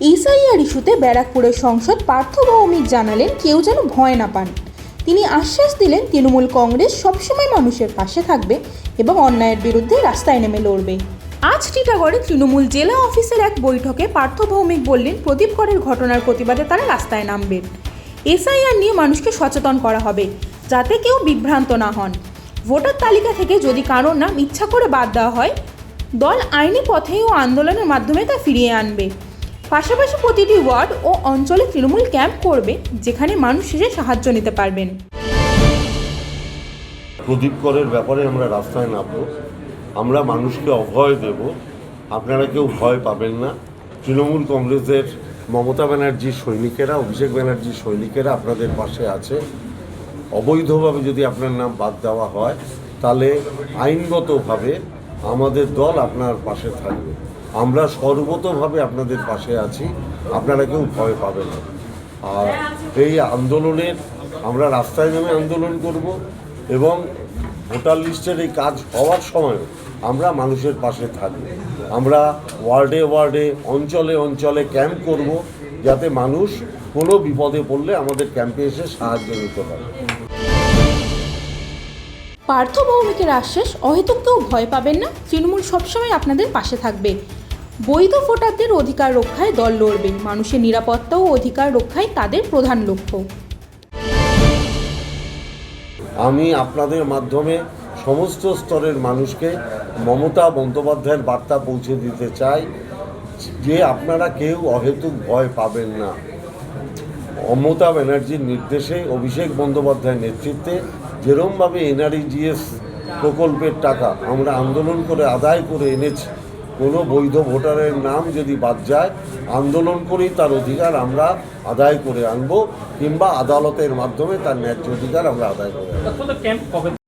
SIR ইস্যুতে ব্যারাকপুরের সংসদ পার্থ ভৌমিক জানালেন কেউ যেন ভয় না পান। তিনি আশ্বাস দিলেন তৃণমূল কংগ্রেস সবসময় মানুষের পাশে থাকবে এবং অন্যায়ের বিরুদ্ধে রাস্তায় নেমে লড়বে। আজ টিটাগড়ে তৃণমূল জেলা অফিসের এক বৈঠকে পার্থ ভৌমিক বললেন, প্রদীপ করের ঘটনার প্রতিবাদে তারা রাস্তায় নামবেন এসআইআর নিয়ে মানুষকে সচেতন করা হবে, যাতে কেউ বিভ্রান্ত না হন। ভোটার তালিকা থেকে যদি কারোর নাম ইচ্ছা করে বাদ দেওয়া হয়, দল আইনি পথে ও আন্দোলনের মাধ্যমে তা ফিরিয়ে আনবে। পাশাপাশি প্রতিটি ওয়ার্ড ও অঞ্চলে তৃণমূল ক্যাম্প করবে, যেখানে মানুষ এসে সাহায্য নিতে পারবেন। প্রদীপ করের ব্যাপারে আমরা রাস্তায় নামবো। আমরা মানুষকে অভয় দেব। আপনারা কেউ ভয় পাবেন না। তৃণমূল কংগ্রেসের মমতা ব্যানার্জির সৈনিকেরা, অভিষেক ব্যানার্জির সৈনিকেরা আপনাদের পাশে আছে। অবৈধভাবে যদি আপনার নাম বাদ দেওয়া হয়, তাহলে আইনগতভাবে আমাদের দল আপনার পাশে থাকবে। আমরা সর্বতভাবে আপনাদের পাশে আছি। আপনারা কেউ ভয় পাবেন না। আর এই আন্দোলনের, আমরা রাস্তায় নেমে আন্দোলন করব এবং ভোটার লিস্টের এই কাজ হওয়ার সময় আমরা মানুষের পাশে থাকব। আমরা ওয়ার্ডে ওয়ার্ডে, অঞ্চলে অঞ্চলে ক্যাম্প করব যাতে মানুষ কোনো বিপদে পড়লে আমাদের ক্যাম্পে এসে সাহায্য নিতে পারে। পার্থ ভৌমিকের আশ্বাস অহেতুক কেউ ভয় পাবেন না, তৃণমূল সবসময় আপনাদের পাশে থাকবে। বৈধ ভোটারদের অধিকার রক্ষায় দল লড়বে, মানুষের নিরাপত্তা ও অধিকার রক্ষায় তাদের প্রধান লক্ষ্য। আমি আপনাদের মাধ্যমে সমস্ত স্তরের মানুষকে মমতা বন্দ্যোপাধ্যায়ের বার্তা পৌঁছে দিতে চাই যে আপনারা কেউ অহেতুক ভয় পাবেন না। মমতা ব্যানার্জির নির্দেশে অভিষেক বন্দ্যোপাধ্যায়ের নেতৃত্বে যেরমভাবে এনআরইজিএস প্রকল্পের টাকা আমরা আন্দোলন করে আদায় করে এনেছি, কোনো বৈধ ভোটারের নাম যদি বাদ যায়, আন্দোলন করেই তার অধিকার আমরা আদায় করে আনব কিংবা আদালতের মাধ্যমে তার ন্যায্য অধিকার আমরা আদায় করে